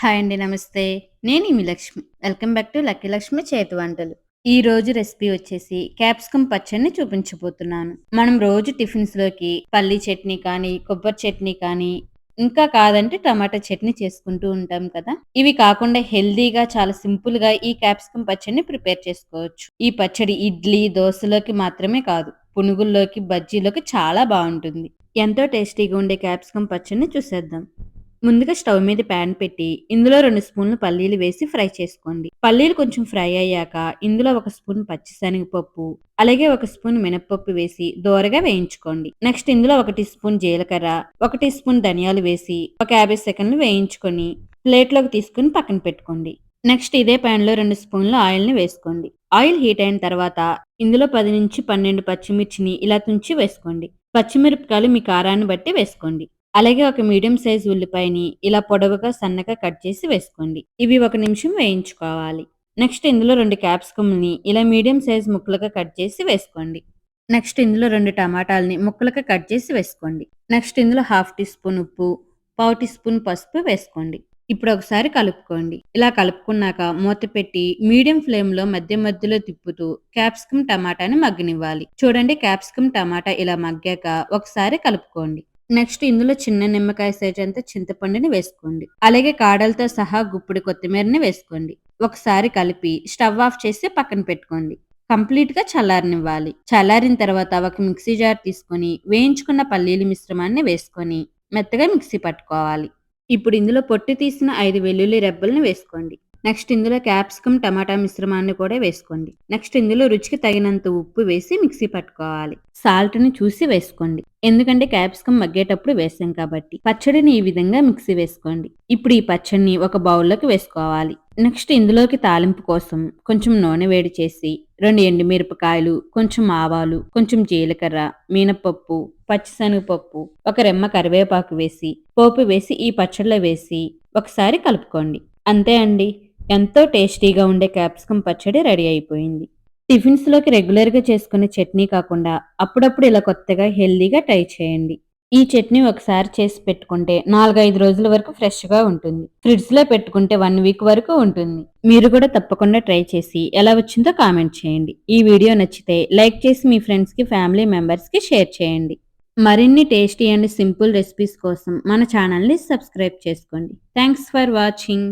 Hi అండి నమస్తే. నేను మీ Lakshmi welcome back to lucky Lakshmi చేతి వంటలు. ఈ రోజు రెసిపీ వచ్చేసి క్యాప్సికమ్ పచ్చడిని చూపించబోతున్నాను. మనం రోజు టిఫిన్స్లోకి పల్లి చట్నీ కానీ కొబ్బరి చట్నీ కానీ ఇంకా కాదంటే టమాటా చట్నీ చేసుకుంటూ ఉంటాం కదా. ఇవి కాకుండా హెల్దీగా చాలా సింపుల్గా ఈ క్యాప్సికమ్ పచ్చడిని ప్రిపేర్ చేసుకోవచ్చు. ఈ పచ్చడి ఇడ్లీ దోశలోకి మాత్రమే కాదు పునుగుల్లోకి బజ్జీలోకి చాలా బాగుంటుంది. ఎంతో టేస్టీగా ఉండే క్యాప్సికమ్ పచ్చడిని చూసేద్దాం. ముందుగా స్టవ్ మీద ప్యాన్ పెట్టి ఇందులో రెండు స్పూన్లు పల్లీలు వేసి ఫ్రై చేసుకోండి. పల్లీలు కొంచెం ఫ్రై అయ్యాక ఇందులో ఒక స్పూన్ పచ్చిశనగపప్పు అలాగే ఒక స్పూన్ మినప్పప్పు వేసి దోరగా వేయించుకోండి. నెక్స్ట్ ఇందులో ఒక టీ స్పూన్ జీలకర్ర ఒక టీ స్పూన్ ధనియాలు వేసి ఒక యాభై సెకండ్లు వేయించుకొని ప్లేట్లోకి తీసుకుని పక్కన పెట్టుకోండి. నెక్స్ట్ ఇదే ప్యాన్లో రెండు స్పూన్లు ఆయిల్ని వేసుకోండి. ఆయిల్ హీట్ అయిన తర్వాత ఇందులో పది నుంచి పన్నెండు పచ్చిమిర్చిని ఇలా తుంచి వేసుకోండి. పచ్చిమిరపకాయలు మీ కారాన్ని బట్టి వేసుకోండి. అలాగే ఒక మీడియం సైజ్ ఉల్లిపాయని ఇలా పొడవుగా సన్నగా కట్ చేసి వేసుకోండి. ఇవి ఒక నిమిషం వేయించుకోవాలి. నెక్స్ట్ ఇందులో రెండు క్యాప్సికమ్ని ఇలా మీడియం సైజ్ ముక్కలుగా కట్ చేసి వేసుకోండి. నెక్స్ట్ ఇందులో రెండు టమాటాలని ముక్కలుగా కట్ చేసి వేసుకోండి. నెక్స్ట్ ఇందులో హాఫ్ టీ స్పూన్ ఉప్పు పావు టీ స్పూన్ పసుపు వేసుకోండి. ఇప్పుడు ఒకసారి కలుపుకోండి. ఇలా కలుపుకున్నాక మూత పెట్టి మీడియం ఫ్లేమ్లో మధ్య మధ్యలో తిప్పుతూ క్యాప్సికమ్ టమాటాని మగ్గనివ్వాలి. చూడండి క్యాప్సికమ్ టమాటా ఇలా మగ్గాక ఒకసారి కలుపుకోండి. నెక్స్ట్ ఇందులో చిన్న నిమ్మకాయ సైజ్ అంతా చింతపండుని వేసుకోండి. అలాగే కాడలతో సహా గుప్పుడు కొత్తిమీరని వేసుకోండి. ఒకసారి కలిపి స్టవ్ ఆఫ్ చేసి పక్కన పెట్టుకోండి. కంప్లీట్గా చల్లారనివ్వాలి. చల్లారిన తర్వాత ఒక మిక్సీ జార్ తీసుకొని వేయించుకున్న పల్లీల మిశ్రమాన్ని వేసుకొని మెత్తగా మిక్సీ పట్టుకోవాలి. ఇప్పుడు ఇందులో పొట్టు తీసిన ఐదు వెల్లుల్లి రెబ్బలను వేసుకోండి. నెక్స్ట్ ఇందులో క్యాప్సికమ్ టమాటా మిశ్రమాన్ని కూడా వేసుకోండి. నెక్స్ట్ ఇందులో రుచికి తగినంత ఉప్పు వేసి మిక్సీ పట్టుకోవాలి. సాల్ట్ని చూసి వేసుకోండి. ఎందుకంటే క్యాప్సికమ్ మగ్గేటప్పుడు వేసాం కాబట్టి. పచ్చడిని ఈ విధంగా మిక్సీ వేసుకోండి. ఇప్పుడు ఈ పచ్చడిని ఒక బౌల్లోకి వేసుకోవాలి. నెక్స్ట్ ఇందులోకి తాలింపు కోసం కొంచెం నూనె వేడి చేసి రెండు ఎండుమిరపకాయలు కొంచెం ఆవాలు కొంచెం జీలకర్ర మీనపప్పు పచ్చిశనగపప్పు ఒక రెమ్మ కరివేపాకు వేసి పోపు వేసి ఈ పచ్చడిలో వేసి ఒకసారి కలుపుకోండి. అంతే అండి. ఎంతో టేస్టీగా ఉండే క్యాప్సికమ్ పచ్చడి రెడీ అయిపోయింది. టిఫిన్స్లోకి రెగ్యులర్గా చేసుకునే చట్నీ కాకుండా అప్పుడప్పుడు ఇలా కొత్తగా హెల్దీగా ట్రై చేయండి. ఈ చట్నీ ఒకసారి చేసి పెట్టుకుంటే నాలుగైదు రోజుల వరకు ఫ్రెష్గా ఉంటుంది. ఫ్రిడ్జ్లో పెట్టుకుంటే వన్ వీక్ వరకు ఉంటుంది. మీరు కూడా తప్పకుండా ట్రై చేసి ఎలా వచ్చిందో కామెంట్ చేయండి. ఈ వీడియో నచ్చితే లైక్ చేసి మీ ఫ్రెండ్స్కి ఫ్యామిలీ మెంబర్స్కి షేర్ చేయండి. మరిన్ని టేస్టీ అండ్ సింపుల్ రెసిపీస్ కోసం మన ఛానల్ని సబ్స్క్రైబ్ చేసుకోండి. Thanks for watching.